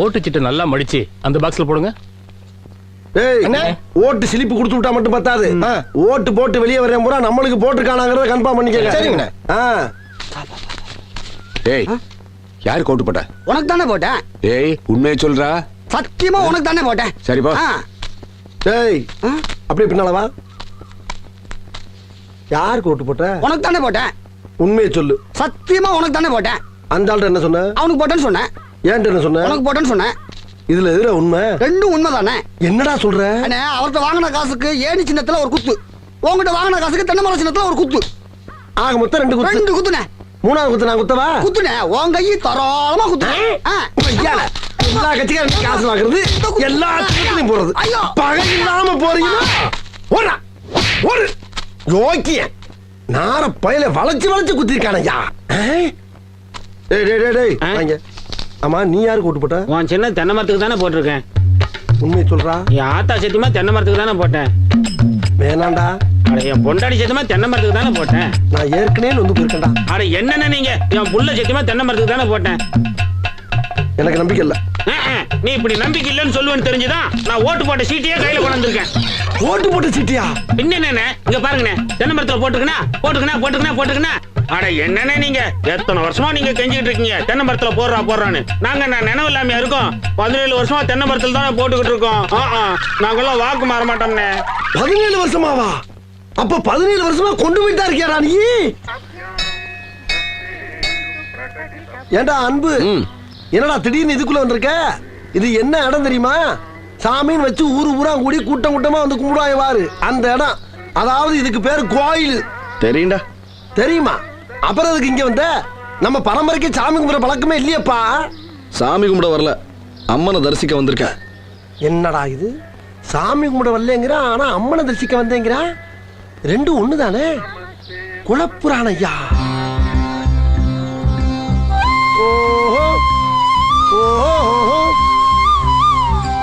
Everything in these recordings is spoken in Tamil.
ஓட்டு சீட்டை நல்லா மடிச்சு அந்த பாக்ஸ்ல போடுங்க. ஏய் அண்ணே. ஓட்டு சிலிப்பு கொடுத்து விட்டா மட்டும் பத்தாது. ஓட்டு போட்டு வெளியே வரேன் பூரா நம்மளுக்கு போட்டுருக்கானாங்கிறத கன்ஃபார்ம் பண்ணிக்கங்க. சரிங்கண்ணே. ஏய் யாரு கோட்டு போட்ட? உனக்கு தானே போட்டேன். ஏய் உண்மையை சொல்றா. சத்தியமா உனக்கு தானே போட்டேன். சரிப்பா ஆ, அப்படியே பின்னால வா. யாருக்கு ஓட்டு போட்ட? உனக்கு தானே போட்டேன். உண்மையை சொல்லு. சத்தியமா உனக்கு தானே போட்டேன். அந்த ஆள்கிட்ட என்ன சொன்ன? அவனுக்கு போட்டேன்னு சொன்னேன். ஏன்ட்ட என்ன சொன்ன? உனக்கு போட்டேன்னு சொன்னேன். இதுல எதுல உண்மை. ரெண்டும் உண்மைதானே? என்னடா சொல்ற? அண்ணே அவர்கிட்ட வாங்கின காசுக்கு ஏணி சின்னத்துல ஒரு குத்து. உங்ககிட்ட வாங்கின காசுக்கு தென்னை மரம் சின்னத்துல ஒரு குத்து. ஆக மொத்தம் ரெண்டு குத்து. ரெண்டு குத்துனே. மூணாவது குத்து நான் குத்தவா? குத்துனே. உன் கையை தாராளமா குத்துனே. ஆ. ஐயால, எல்லா கட்சிக்காரும் காசு வாங்குறது எல்லா கட்சியும் போறது ஐயோ. பகை இல்லாம போறீங்கன்னா ஓடா. ஒரு யோக்கிய. நார பயல வளைச்சு வளைச்சு குத்திருக்கான ஐயா டேய் டேய் டேய்? வாங்க. ஆமா நீ யாருக்கு ஓட்டு போட்ட? உன் சின்ன தென்னை மரத்துக்கு தானே போட்டிருக்கேன். உண்மையை சொல்றா? என் ஆத்தா சத்தியமா தென்னை மரத்துக்கு தானே போட்டேன். வேணாண்டா. அட என் பொண்டாடி சத்தியமா தென்னை மரத்துக்கு தானே போட்டேன். நான் ஏற்கனவே வந்து போயிருக்கேன்டா. அட என்னென்ன நீங்க? என் புள்ள சத்தியமா தென்னை மரத்துக்கு தானே போட்டேன். எனக்கு நம்பிக்கை இல்ல. ஆ, ஆ, நீ இப்படி நம்பிக்கை இல்லைன்னு சொல்லுவேன்னு தெரிஞ்சுதான் நான் ஓட்டு போட்ட சீட்டையே கையில கொண்டு வந்திருக்கேன் ஓட்டு போட்ட சீட்டியா? பின்ன என்னண்ணே இங்க பாருங்கண்ணே. தென்னை மரத்துல போட்டுக்கணா போட்டுக்கணா போட்டுக்கணா போட்டுக்கணா அட என்னண்ணே நீங்க? எத்தனை வருஷமா நீங்க கெஞ்சிட்டு இருக்கீங்க? தென்னை மரத்துல போடுறா போடுறான்னு. நாங்க நான் நினைவு இல்லாம இருக்கோம்? பதினேழு வருஷமா தென்னை மரத்துல தானே போட்டுக்கிட்டு இருக்கோம். ஆ, ஆ, நாங்கெல்லாம் வாக்கு மாற மாட்டோம்னே பதினேழு வருஷமாவா? அப்ப பதினேழு வருஷமா கொண்டு போயிட்டா இருக்கியாடா நீ? ஏண்டா அன்பு? என்னடா திடீர்னு இதுக்குள்ள வந்திருக்க? இது என்ன இடம் தெரியுமா? சாமின்னு வச்சு ஊரு ஊரா கூடி கூட்டம் கூட்டமா வந்து கும்பிடுவாங்க வாரு அந்த இடம். அதாவது இதுக்கு பேரு கோயில். தெரியும்டா. தெரியுமா? அப்புறம் அதுக்கு இங்க வந்த? நம்ம பரம்பரைக்கு சாமி கும்பிட பழக்கமே இல்லையேப்பா. சாமி கும்பிட வரல. அம்மனை தரிசிக்க வந்திருக்கேன். என்னடா இது? சாமி கும்பிட வரலங்கிறான் ஆனா அம்மனை தரிசிக்க வந்தேங்கிறான் ரெண்டும் ஒண்ணுதானே? குலப்புராண ஐயா. ஓஹோ ஓஹோ ஓஹோ.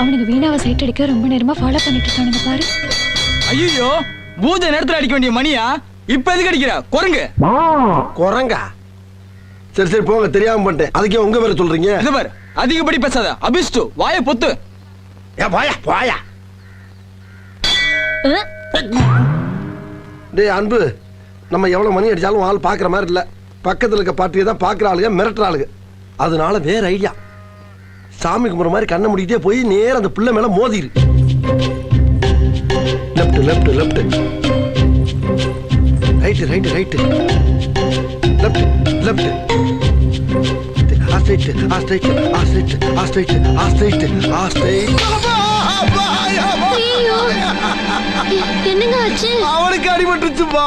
அவனுக்கு வீணாவை சைட் அடிக்க ரொம்ப நேரமா ஃபாலோ பண்ணிட்டு இருக்கானுங்க பாரு. ஐயோ பூஜை நேரத்துல அடிக்க வேண்டிய மணியா? இப்ப எதுக்கு அடிக்கிற? குரங்கு. குரங்கா? சரி சரி போங்க தெரியாம பண்ணிட்டேன். அதுக்கே உங்க பேரை சொல்றீங்க? இது பாரு அதிகப்படி பேசாத. அபிஷ்டு வாய பொத்து. ஏ போயா போயா டேய் அன்பு நம்ம எவ்வளவு மணி அடிச்சாலும் ஆள் பாக்குற மாதிரி இல்ல. பக்கத்துல இருக்க பாட்டியை தான் பாக்குற ஆளுங்க மிரட்டுற ஆளுங்க. அதனால வேற ஐடியா சாமி கும்பிட்ற மாதிரி கண்ணை முடிக்கிட்டே போய் நேரா அந்த பிள்ளை மேல மோதிரு. Left left left right right right left left ah straight ah straight ah straight ah straight ah straight ah straight என்னங்க ஆச்சு? அவனுக்கு அடிபட்டுச்சுப்பா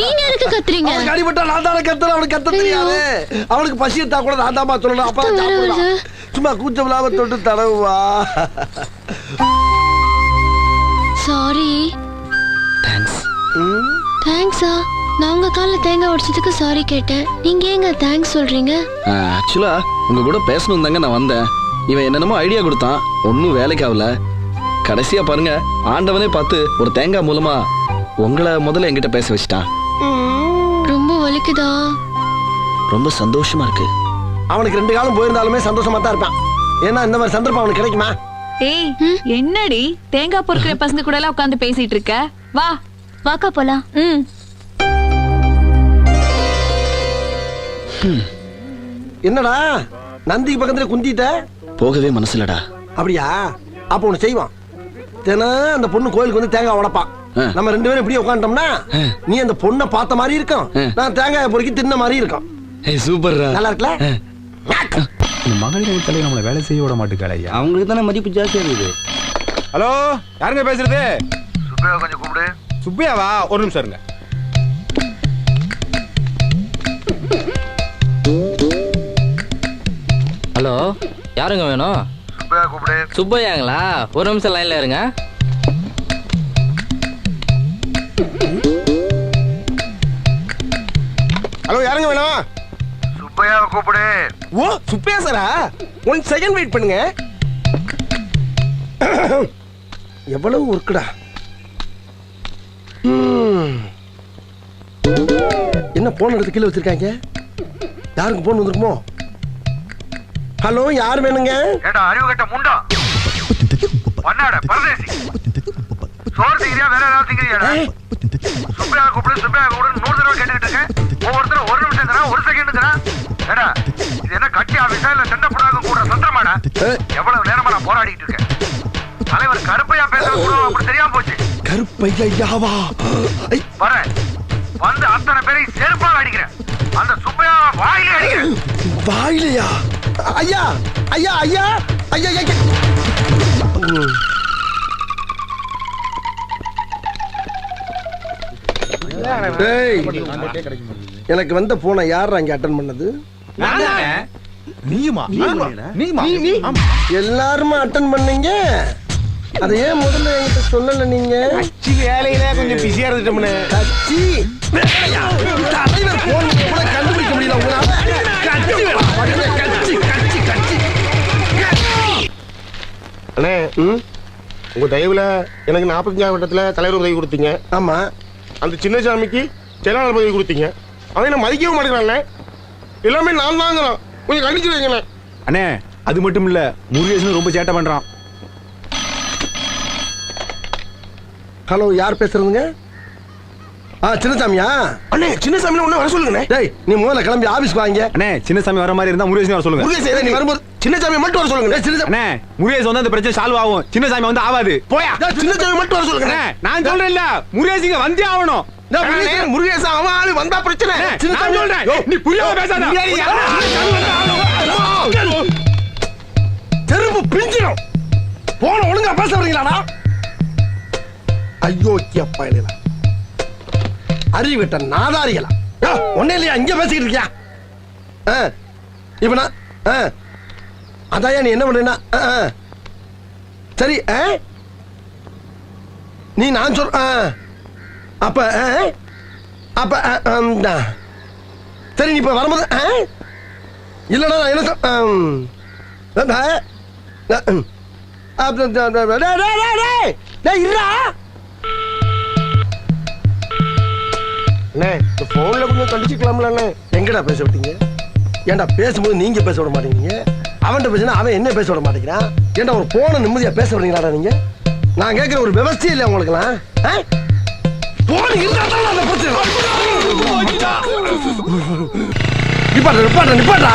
நீங்க எதுக்கு கத்துறீங்க? அவனுக்கு அடிபட்டா நான் தானே கத்துறேன் அவனுக்கு கத்த தெரியாது. அவனுக்கு பசி எடுத்தா கூட நான் தாமா சொல்லணும். அப்பா சும்மா கூச்சம் இல்லாம தொட்டு தடவுவா. சாரி ம், தேங்க்ஸா நான் உங்க கால்ல தேங்காய் உடைச்சதுக்கு சாரி கேட்டேன். நீங்க ஏங்க தேங்க்ஸ் சொல்றீங்க? ஆக்சுவலா உங்க கூட பேசணும் தாங்க நான் வந்தேன். இவன் என்னென்னமோ ஐடியா கொடுத்தான். ஒன்றும் வேலைக்கு ஆகல. கடைசியா பாருங்க ஆண்டவனே பார்த்து ஒரு தேங்காய் மூலமா உங்களை முதல்ல என்கிட்ட பேச வச்சுட்டான். ரொம்ப வலிக்குதா? ரொம்ப சந்தோஷமா இருக்கு. அவனுக்கு ரெண்டு காலம் போயிருந்தாலுமே சந்தோஷமா தான் இருப்பான். ஏன்னா இந்த மாதிரி சந்தர்ப்பம் அவனுக்கு கிடைக்குமா? ஏய் என்னடி? தேங்காய் பொறுக்கிற பசங்க கூட எல்லாம் உட்காந்து பேசிட்டு இருக்க? வா. வாக்கா போலாம். ம். என்னடா? நந்திக்கு பக்கத்துல குந்திட்ட? போகவே மனசுலடா அப்படியா? அப்ப ஒண்ணு செய்வான். தினம் அந்த பொண்ணு கோயிலுக்கு வந்து தேங்காய் உடைப்பான். நம்ம ரெண்டு பேரும் இப்படியே உட்காந்துட்டோம்னா நீ அந்த பொண்ணை பார்த்த மாதிரி இருக்கும். நான் தேங்காயை பொறுக்கி தின்ன மாதிரி இருக்கும். ஏய் சூப்பர்ரா. நல்லா இருக்குல்ல? இந்த மகளிர் தலைவர் நம்மளை வேலை செய்ய விட மாட்டேங்காள ஐயா. அவங்களுக்கு தானே மதிப்பு ஜாஸ்தியா இருக்குது? ஹலோ யாருங்க பேசுறது? சுப்பையாவா? ஒரு நிமிஷம் இருங்க. ஹலோ யாருங்க வேணும்? சுப்பையாங்களா? ஒரு நிமிஷம் லைன்ல இருங்க. ஹலோ யாருங்க வேணும்? சுப்பையாவை கூப்பிடு. ஓ சுப்பையா சாரா ஒன் செகண்ட் வெயிட் பண்ணுங்க. எவ்வளவு ஒர்க்குடா. என்ன போன் எடுத்து கீழே வச்சிருக்காங்க? யாருக்கு போன் வந்திருக்குமோ? ஹலோ யார் வேணுங்க? ஏடா அறிவு கட்ட முண்டா. பண்ணாட பரதேசி. சோறு திங்கிறியா வேற ஏதாவது திங்கிறியாடா? சுப்பையா கூப்பிடு சுப்பையா கூப்பிடு நூறு தடவை கேட்டுக்கிட்டு இருக்கேன். ஒவ்வொருத்தரும் ஒரு நிமிஷம் தரா ஒரு செகண்ட் தரா ஏடா இது என்ன கட்சி ஆபீஸா இல்ல சண்டப்படாத கூட சந்திரமாடா? எவ்வளவு நேரமா நான் போராடிட்டு இருக்கேன். தலைவர் கருப்பையா பேசுற கூட அப்படி தெரியாம போச்சு. கருப்பையாவா? ஐ, வரேன். வந்து அத்தனை பேரையும் செருப்பால் அடிக்கிறேன். அந்த சுப்பையா வாயிலே அடிக்கிறேன். வாயிலையா? ஐயா ஐயா ஐயா ஐயா ஐயா எனக்கு வந்த போனை யார் அங்க அட்டன் பண்ணது? எல்லாருமே அட்டன் பண்ணீங்க? அதை ஏன் முதல்ல என்கிட்ட சொல்லல நீங்க? கட்சி வேலையில கொஞ்சம் பிஸியா இருந்துட்டோம்னே. கட்சி? தலைவர் போன் கூட கண்டுபிடிக்க முடியல உங்களால கட்சி வேலை. கட்சி கட்சி கட்சி அண்ணே ம்? உங்க தயவுல எனக்கு நாற்பத்தஞ்சாம் வட்டத்துல தலைவர் உதவி கொடுத்தீங்க. ஆமா. அந்த சின்னசாமிக்கு செயலாளர் பதவி கொடுத்தீங்க. அவன் என்ன மதிக்கவே மாட்டேங்கிறான்ல எல்லாமே நான் தாங்கிறான். கொஞ்சம் கண்டிச்சு வைங்கண்ணே அண்ணே அது மட்டும் இல்ல முருகேசன் ரொம்ப சேட்டை பண்றான். ஹலோ யார் பேசுறதுங்க? ஆ சின்னசாமியா? அண்ணே சின்னசாமி ஒண்ணு வர சொல்லுங்கண்ணே. டேய் நீ முதல்ல கிளம்பி ஆபீஸ்க்கு வாங்க. அண்ணே சின்னசாமி வர மாதிரி இருந்தா முருகேசன் வர சொல்லுங்க. முருகேசன் நீ வரும்போது சின்னசாமி மட்டும் வர சொல்லுங்க டேய், சின்னசாமி அண்ணே முருகேசன் வந்து அந்த பிரச்சனை சால்வ் ஆகும். சின்னசாமி வந்து ஆகாது போயா. டேய், சின்னசாமி மட்டும் வர சொல்லுங்க நான் சொல்றேன்ல முருகேசிங்க வந்தே ஆகணும். முருகேசன் அவன் ஆளு வந்தா பிரச்சனை. நான் சொல்றேன். நீ புரியாம பேசாத. தெரும்பு பிஞ்சிடும் போன ஒழுங்கா பேச வரீங்களாடா அப்பா இல்லையா அறிவிட்ட நாதாரிகளா. ஒன்னே இல்லையா? இங்க பேசிக்கிட்டு இருக்கியா? இப்ப நான் ஆ, அதாயா நீ என்ன பண்றேன்னா ஆ. சரி? நீ நான் சொல் ஆ. அப்ப ஆ? அப்ப ஆ, ஆ. சரி நீ இப்ப வரும்போது ஆ? இல்லடா நான் என்ன இருடா. அண்ணே இந்த கொஞ்சம் கண்டிச்சுக்கலாம்ல எங்கடா பேச விட்டீங்க? ஏன்டா பேசும்போது நீங்க பேச விட மாட்டேங்கிறீங்க? அவன்கிட்ட பேசினா அவன் என்ன பேச விட மாட்டேங்கிறான்? ஏன்டா ஒரு போன நிம்மதியா பேச விடுறீங்களாடா நீங்க? நான் கேட்கிற ஒரு விவசாயம் இல்லை உங்களுக்குலாம் போன் இருந்தா தான் அந்த பிரச்சனை நிப்பாட்டா நிப்பாட்டா நிப்பாட்டா